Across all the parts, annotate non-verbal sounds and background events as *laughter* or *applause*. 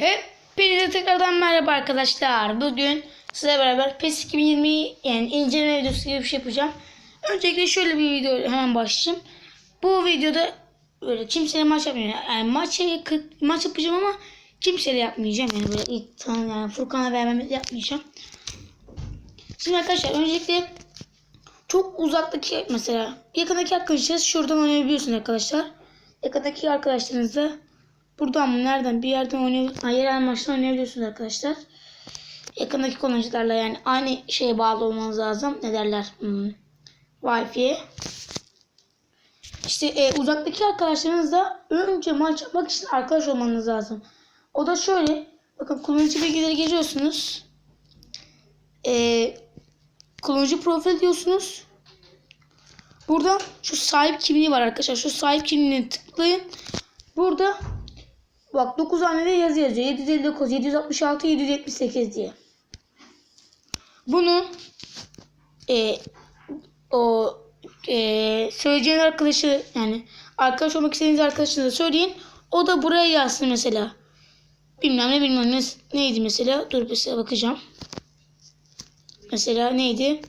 Hepinize tekrardan merhaba arkadaşlar. Bugün sizle beraber PES 2020 yani inceleme videosu gibi bir şey yapacağım. Öncelikle şöyle bir video hemen başlayayım. Bu videoda böyle kimseyle maç yapmayacağım. Yani maç, maç yapacağım ama kimseyle yapmayacağım. Yani böyle ilk tanı yani Furkan'a vermemi yapmayacağım. Şimdi arkadaşlar öncelikle çok uzaktaki mesela yakındaki arkadaşlarınız şuradan oynayabiliyorsunuz arkadaşlar. Yakındaki arkadaşlarınızla buradan mı nereden bir yerden oynayabiliyorsunuz. Yerel maçta oynayabiliyorsunuz arkadaşlar. Yakındaki kullanıcılarla yani aynı şeye bağlı olmanız lazım. Ne derler? Hmm. Wi-Fi'ye. İşte e, uzaktaki arkadaşlarınızla önce maç yapmak için arkadaş olmanız lazım. O da şöyle. Bakın kullanıcı bilgileri giriyorsunuz. E, kullanıcı profil diyorsunuz. Burada şu sahip kimliği var arkadaşlar. Şu sahip kimliğine tıklayın. Burada bak 9 hanede yazı yazıyor. 759, 766, 778 diye. Bunu e, o e, söyleyeceğin arkadaşı yani arkadaş olmak istediğiniz arkadaşınıza söyleyin. O da buraya yazsın mesela. Bilmem ne bilmem ne neydi mesela. Dur mesela bakacağım. Mesela neydi?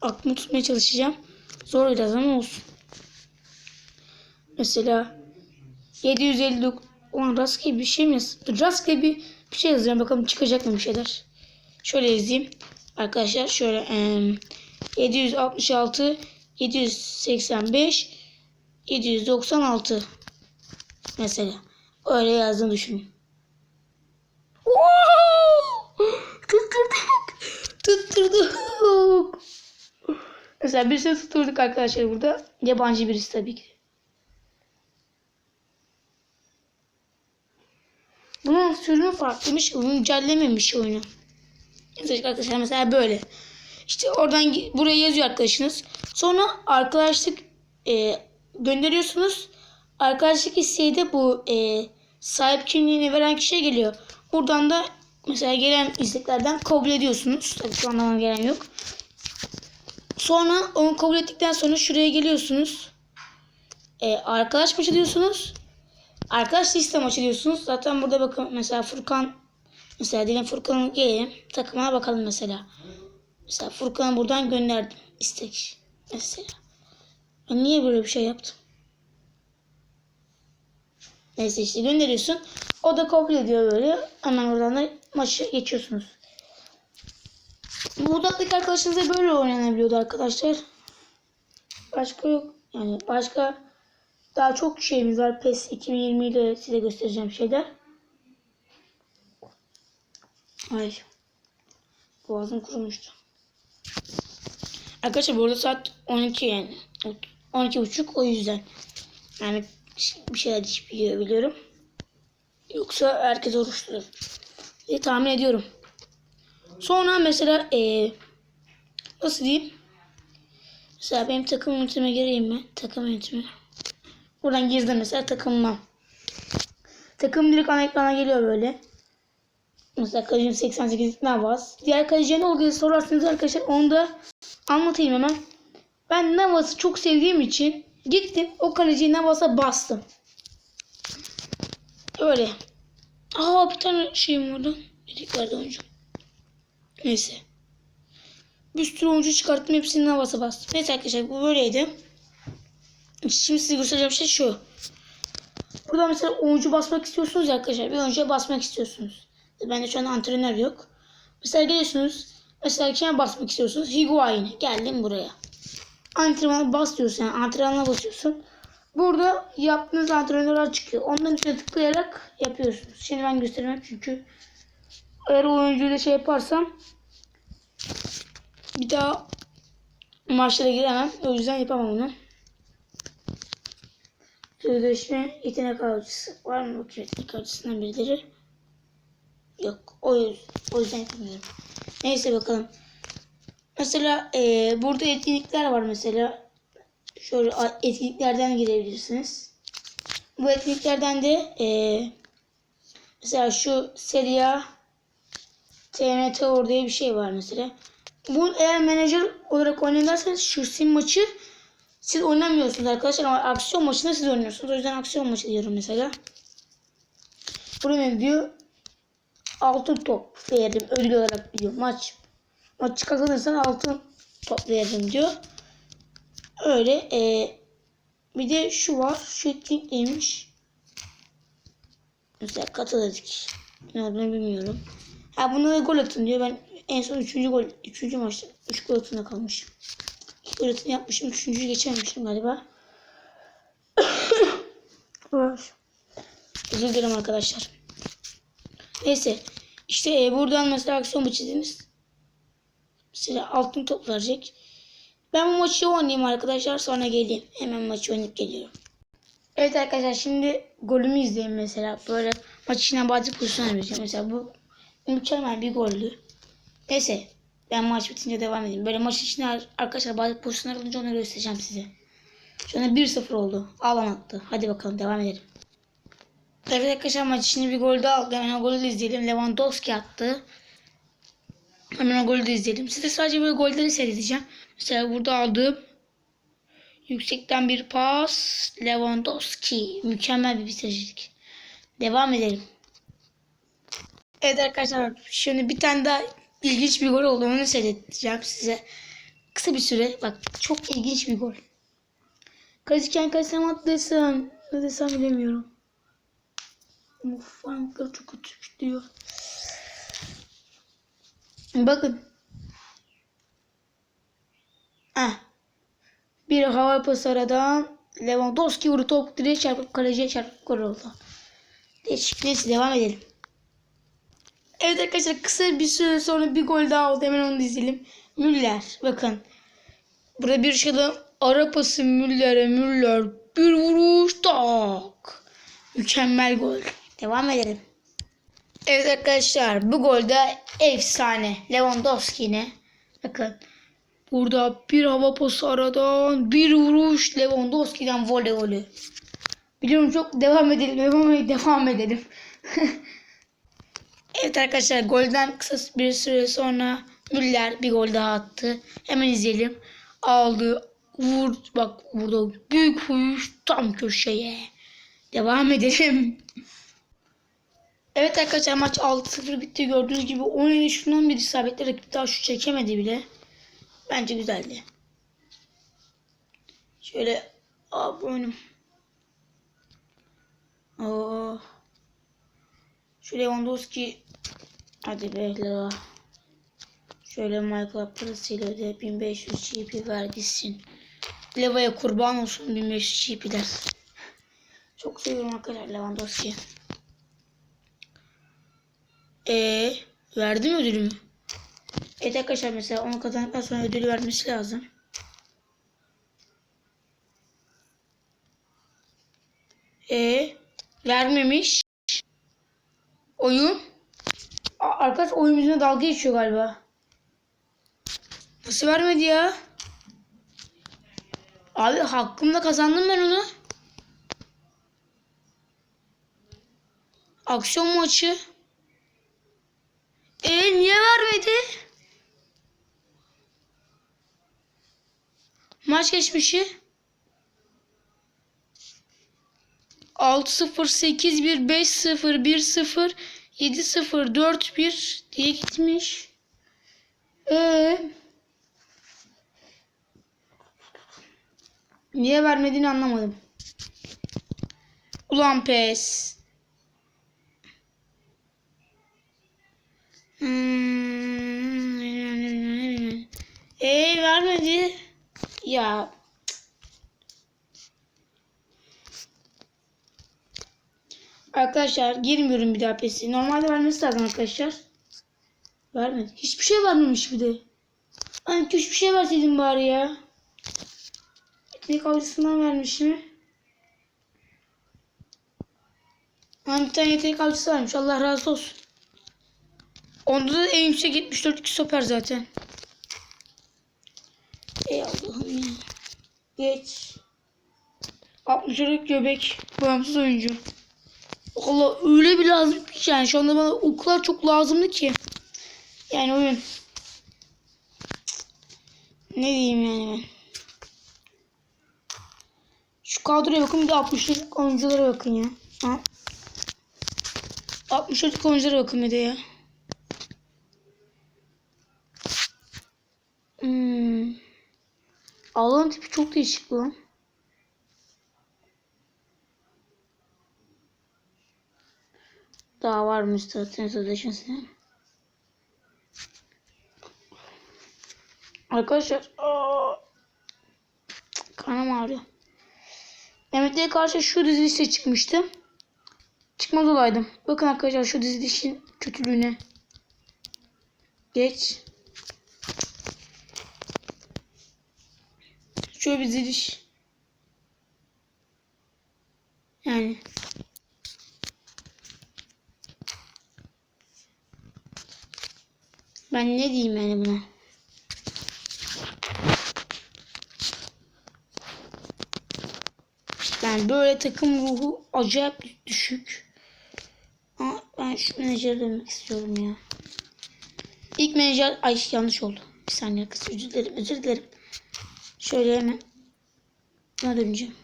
Aklımı tutmaya çalışacağım. Zor biraz ama olsun. Mesela 759 Ulan rastgele bir şey mi yaz? Rastgele bir, bir şey yazacağım. Bakalım çıkacak mı bir şeyler. Şöyle yazayım. Arkadaşlar şöyle em, 766 785 796 mesela. Öyle yazdığını düşünün. Tutturduk. Tutturduk. Mesela bir şey tutturduk arkadaşlar burada. Yabancı birisi tabii ki. Bunun sürümü farklıymış. Güncellememiş oyunu. Arkadaşlar mesela böyle. İşte oradan buraya yazıyor arkadaşınız. Sonra arkadaşlık e, gönderiyorsunuz. Arkadaşlık isteği de bu e, sahip kimliğini veren kişiye geliyor. Buradan da mesela gelen isteklerden kabul ediyorsunuz. Tabii şu anda bana gelen yok. Sonra onu kabul ettikten sonra şuraya geliyorsunuz. E, arkadaş maçı diyorsunuz. Arkadaş liste maçı diyorsunuz. Zaten burada bakın mesela Furkan mesela diyelim Furkan'ın gelelim takımına bakalım mesela. Mesela Furkan'ı buradan gönderdim istek mesela. Ben niye böyle bir şey yaptım? Neyse işte gönderiyorsun. O da kabul ediyor böyle. Hemen oradan da maçı geçiyorsunuz. Bu uzaktaki arkadaşınızla böyle oynanabiliyordu arkadaşlar. Başka yok. Yani başka daha çok şeyimiz var. PES 2020 ile size göstereceğim şeyler. Ay. Boğazım kurumuştu. Arkadaşlar burada saat 12 yani. 12 buçuk o yüzden. Yani bir şeyler içip yiyor biliyorum. Yoksa herkes oruçludur. diye tahmin ediyorum. Sonra mesela ee, nasıl diyeyim? Mesela benim takım yönetimine gireyim ben. Takım yönetimi. Buradan girdim mesela takımıma. Takım direkt ana ekrana geliyor böyle. Mesela kalecinin 88 Navas. Diğer kaleciye ne olduğunu sorarsanız arkadaşlar onu da anlatayım hemen. Ben Navas'ı çok sevdiğim için gittim o kaleciyi Navas'a bastım. Öyle. Aa bir tane şeyim vardı. Dedik verdi oyuncu. Neyse. Bir sürü oyuncu çıkarttım hepsini Navas'a bastım. Neyse arkadaşlar bu böyleydi. Şimdi size göstereceğim şey şu. Burada mesela oyuncu basmak istiyorsunuz ya arkadaşlar. Bir oyuncuya basmak istiyorsunuz. Bende şu an antrenör yok. Mesela geliyorsunuz. Mesela kime basmak istiyorsunuz? Higuain'e. Geldim buraya. Antrenmana bas diyorsun yani. Antrenmana basıyorsun. Burada yaptığınız antrenörler çıkıyor. Onların üstüne tıklayarak yapıyorsunuz. Şimdi ben göstermem çünkü eğer oyuncuyla şey yaparsam bir daha maçlara giremem. O yüzden yapamam onu. Sözleşme yetenek avcısı. Var mı bu yetenek avcısından birileri? Yok. O, yüz- o yüzden yapamıyorum. Neyse bakalım. Mesela eee, burada etkinlikler var mesela. Şöyle etkinliklerden girebilirsiniz. Bu etkinliklerden de eee, mesela şu Serie A TNT diye bir şey var mesela. Bu eğer menajer olarak oynarsanız şu sim maçı siz oynamıyorsunuz arkadaşlar ama aksiyon maçında siz oynuyorsunuz. O yüzden aksiyon maçı diyorum mesela. Burada ne diyor? altın top veririm ödül olarak diyor. Maç maçı kazanırsan altın top veririm diyor. Öyle e, bir de şu var. Şu etkinlik neymiş? Mesela katıl dedik. Ne olduğunu bilmiyorum. Ha buna da gol atın diyor. Ben en son 3. gol 3. maçta 3 gol atında kalmışım. 2 gol atını yapmışım. 3.'yü geçememişim galiba. *coughs* Özür dilerim arkadaşlar. Neyse. İşte e, buradan mesela aksiyon mu çizdiniz? Mesela altın top verecek. Ben bu maçı oynayayım arkadaşlar. Sonra geleyim. Hemen maçı oynayıp geliyorum. Evet arkadaşlar şimdi golümü izleyin mesela. Böyle maç içinden bazı pozisyonlar vereceğim. Mesela bu mükemmel bir goldü. Neyse. Ben maç bitince devam edeyim. Böyle maç içinde arkadaşlar bazı pozisyonlar olunca onları göstereceğim size. Şu anda 1-0 oldu. Ağlam attı. Hadi bakalım devam edelim. Evet arkadaşlar maç içinde bir gol daha aldı. Hemen o golü de izleyelim. Lewandowski attı. Hemen o golü de izleyelim. Size sadece böyle golleri seyredeceğim. Mesela burada aldığım yüksekten bir pas. Lewandowski. Mükemmel bir bitiricilik. Devam edelim. Evet arkadaşlar şimdi bir tane daha ilginç bir gol oldu. Onu seyredeceğim size. Kısa bir süre. Bak çok ilginç bir gol. Kaleciken kalesine mi atlasam? Ne desem bilemiyorum. Of Frankler çok kötü diyor. Bakın. Heh. Bir hava pası aradan Lewandowski vurdu top direğe çarpıp kaleciye çarpıp gol oldu. Değişik. Neyse devam edelim. Evet arkadaşlar kısa bir süre sonra bir gol daha oldu. Hemen onu da izleyelim. Müller. Bakın. Burada bir şeyden ara pası Müller'e Müller. Bir vuruş tak. Mükemmel gol. Devam edelim. Evet arkadaşlar bu golde efsane. Lewandowski yine. Bakın. Burada bir hava pası aradan bir vuruş Lewandowski'den voley golü. Biliyorum çok devam edelim. Devam edelim. Devam edelim. *laughs* evet arkadaşlar golden kısa bir süre sonra Müller bir gol daha attı. Hemen izleyelim. Aldı. Vur. Bak burada büyük vuruş tam köşeye. Devam edelim. Evet arkadaşlar maç 6-0 bitti. Gördüğünüz gibi 17 şundan bir isabetli rakip daha şu çekemedi bile. Bence güzeldi. Şöyle Aa bu oyunum. Oo. Şu Lewandowski hadi be la. Şöyle Michael parasıyla öde 1500 GP ver gitsin. Leva'ya kurban olsun 1500 GP'ler. Çok seviyorum arkadaşlar Lewandowski. Ee, verdi mi ödülümü? Evet arkadaşlar mesela onu kazandıktan sonra ödülü vermesi lazım. Ee, vermemiş. Oyun. Arkadaş oyun yüzüne dalga geçiyor galiba. Nasıl vermedi ya? Abi hakkımda kazandım ben onu. Aksiyon maçı. E niye vermedi? Maç geçmişi. 6-0, 8-1, 5-0, 1-0, 7-0, 4-1 diye gitmiş. Ee, niye vermediğini anlamadım. Ulan pes. Hmm. Ee vermedi. Ya. Arkadaşlar girmiyorum bir daha pesi. Normalde vermesi lazım arkadaşlar. Vermedi. Hiçbir şey vermemiş bir de. Hani hiçbir şey verseydin bari ya. Ekmek avcısından vermiş mi? Hani bir tane yetenek avcısı varmış. Allah razı olsun. Onda da en yüksek 74 2 stoper zaten. Ey Allah'ım ya. Geç. 64 göbek. Bağımsız oyuncu. Allah öyle bir lazım ki yani şu anda bana o çok lazımdı ki. Yani oyun. Ne diyeyim yani ben. Şu kadroya bakın bir de 60'lık oyunculara bakın ya. Ha? 64 oyunculara bakın bir de ya. Hmm. Alan tipi çok değişik lan. Daha var mı zaten sözleşmesi? Arkadaşlar aa, karnım ağrıyor. Mehmet'e karşı şu dizilişte çıkmıştı. Çıkmaz olaydım. Bakın arkadaşlar şu dizilişin kötülüğüne. Geç. Şöyle bir diziliş. Yani. Ben ne diyeyim yani buna? Yani böyle takım ruhu acayip düşük. Ama ben şu menajere dönmek istiyorum ya. İlk menajer ay yanlış oldu. Bir saniye kız özür dilerim özür dilerim. Şöyle hemen buna döneceğim.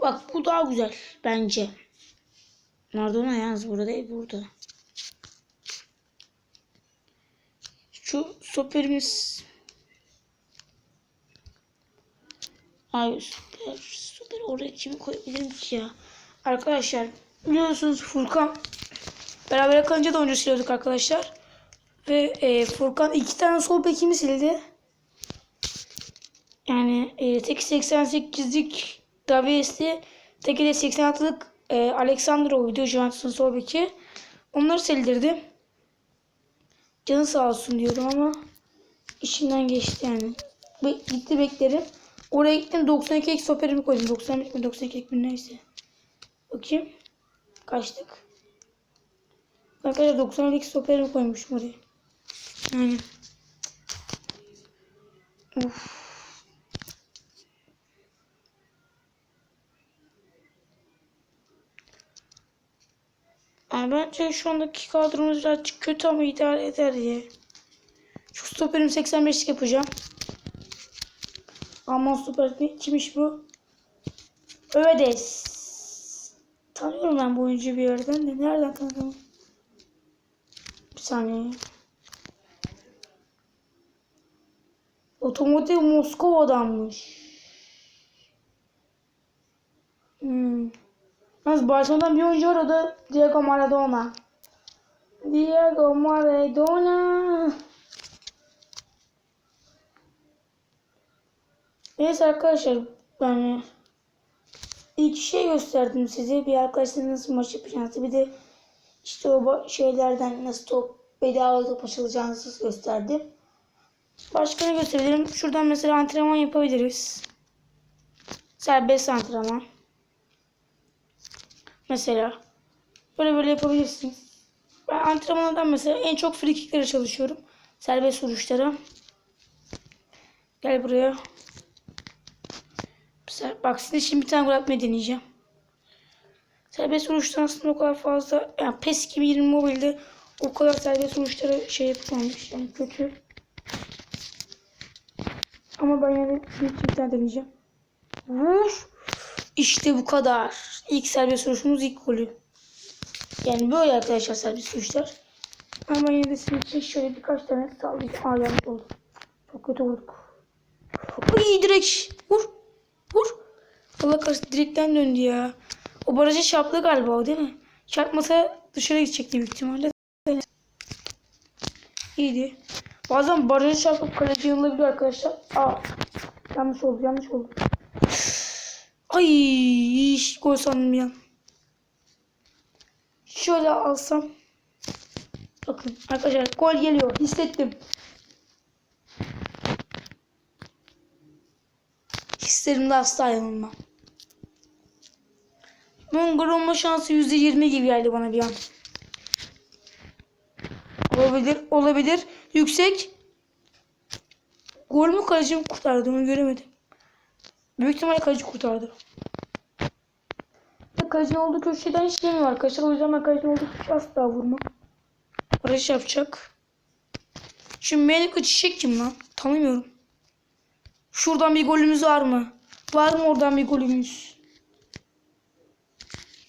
Bak bu daha güzel bence. Maradona yalnız burada değil burada. Şu stoperimiz Ay süper süper oraya kimi koyabilirim ki ya. Arkadaşlar biliyorsunuz Furkan beraber kalınca da oyuncu siliyorduk arkadaşlar. Ve e, Furkan iki tane sol bekimi sildi. Yani e, tek 88'lik Davies'ti. Teki de 86'lık e, Aleksandrov'uydu Juventus'un sol beki. Onları sildirdi. Canı sağ olsun diyorum ama işinden geçti yani. Be gitti beklerim. Oraya gittim 92 ek stoperimi koydum. 93 mi 92 ek mi neyse. Bakayım. Kaçtık. Arkadaşlar 92 ek stoperimi koymuşum oraya. Yani. Uf. Yani bence şu andaki kadromuz birazcık kötü ama idare eder diye. Şu stoperim 85'lik yapacağım. Alman süper kimmiş bu? Ödes. Tanıyorum ben bu oyuncuyu bir yerden de. Nereden tanıdım? Bir saniye. Otomotiv Moskova'danmış. Hmm. Yalnız Barcelona'dan bir oyuncu var o da Diego Maradona. Diego Maradona. Neyse arkadaşlar yani ilk şey gösterdim size bir arkadaşlar nasıl maç bir de işte o şeylerden nasıl top bedava top açılacağınızı gösterdim. Başka ne gösterebilirim? Şuradan mesela antrenman yapabiliriz. Serbest antrenman. Mesela böyle böyle yapabilirsiniz. Ben antrenmanlardan mesela en çok free çalışıyorum. Serbest vuruşlara. Gel buraya. Bak size şimdi bir tane gol atmayı deneyeceğim. Serbest vuruştan aslında o kadar fazla yani PES 2020 mobilde o kadar serbest vuruşlara şey yapmamış yani kötü. Ama ben yine şimdi bir tane deneyeceğim. Vur. İşte bu kadar. İlk serbest vuruşumuz ilk golü. Yani böyle arkadaşlar serbest vuruşlar. Ama yine de sizin için şöyle birkaç tane sallayacağım. Aa yanlış oldu. Çok kötü vurduk. Uy direkt. Vur. Vur. Allah kahretsin direkten döndü ya. O baraja çarptı galiba o değil mi? Çarpmasa dışarı gidecekti büyük ihtimalle. İyiydi. Bazen baraja çarpıp kaleci yanılabiliyor arkadaşlar. Aa, yanlış oldu yanlış oldu. Ay gol sandım ya. Şöyle alsam. Bakın arkadaşlar gol geliyor. Hissettim. Hislerimde asla yanılmam. Gol olma şansı %20 gibi geldi bana bir an. Olabilir, olabilir. Yüksek. Gol mü kaleci mi kurtardı onu göremedim. Büyük ihtimalle kaleci kurtardı. Kalecinin olduğu köşeden hiç yemiyor arkadaşlar. O yüzden ben kalecinin olduğu köşe asla vurmam. Barış yapacak. Şimdi Melika Çiçek kim lan? Tanımıyorum. Şuradan bir golümüz var mı? Var mı oradan bir golümüz?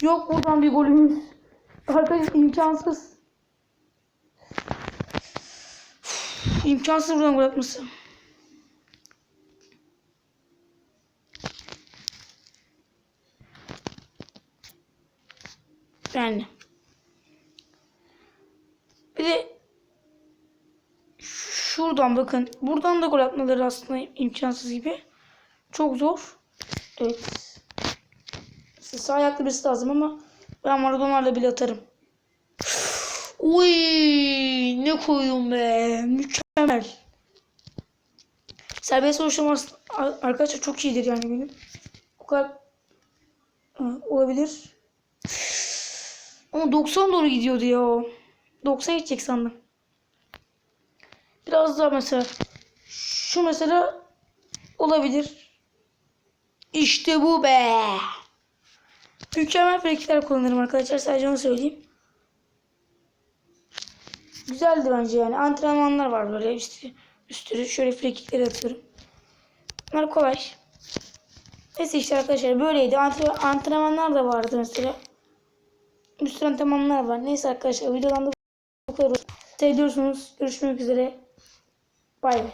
Yok buradan bir golümüz. Arkadaşlar imkansız. İmkansız buradan gol atması. Yani. Bir de şuradan bakın. Buradan da gol atmaları aslında imkansız gibi. Çok zor. Evet. Size sağ ayaklı birisi lazım ama ben Maradona'yla bile atarım. Uy, ne koydum be. Mükemmel. Serbest aslında arkadaşlar çok iyidir yani benim. O kadar olabilir. Ama 90 doğru gidiyordu ya. o. 90 gidecek sandım. Biraz daha mesela şu mesela olabilir. İşte bu be. Mükemmel frikikler kullanırım arkadaşlar. Sadece onu söyleyeyim. Güzeldi bence yani. Antrenmanlar var böyle işte üstüne şöyle frikikleri atıyorum. Bunlar kolay. Neyse işte arkadaşlar böyleydi. Antre antrenmanlar da vardı mesela. Sürü antrenmanlar var. Neyse arkadaşlar videodan da bu kadar. Seviyorsunuz. Görüşmek üzere. Bay bay.